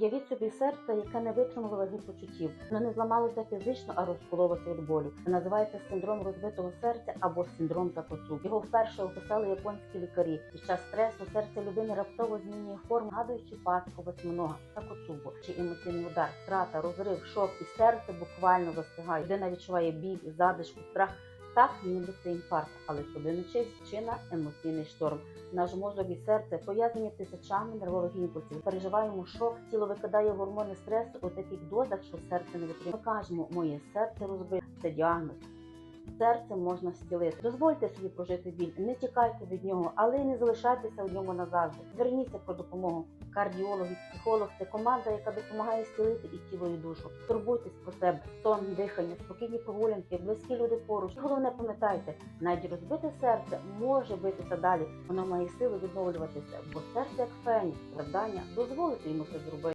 Уявіть собі серце, яке не витримало ваги почуттів. Воно не зламалося фізично, а розкололося від болю. Це називається синдром розбитого серця або синдром Такоцу. Його вперше описали японські лікарі. Під час стресу серце людини раптово змінює форму, нагадуючи пастку восьминога, такоцубо чи емоційний удар, втрата, розрив, шок, і серце буквально застигає. Людина відчуває біль, задишку, страх. Так, ніби це інфаркт, але судиничий причина емоційний шторм. Наш мозок і серце пов'язані тисячами нервових імпульсів. Переживаємо шок, тіло викидає гормони стресу у таких дозах, що серце не витримує. Ми кажемо, моє серце розбите. Це діагноз. Серце можна зцілити. Дозвольте собі прожити біль, не тікайте від нього, але й не залишайтеся у ньому назавжди. Зверніться по допомогу. Кардіолог і психолог це команда, яка допомагає зцілити і тіло, і душу. Турбуйтесь про себе, сон, дихання, спокійні прогулянки, близькі люди поруч. Головне пам'ятайте, навіть розбите серце може битися далі. Воно має сили відновлюватися, бо серце як фенікс, завдання дозволити йому це зробити.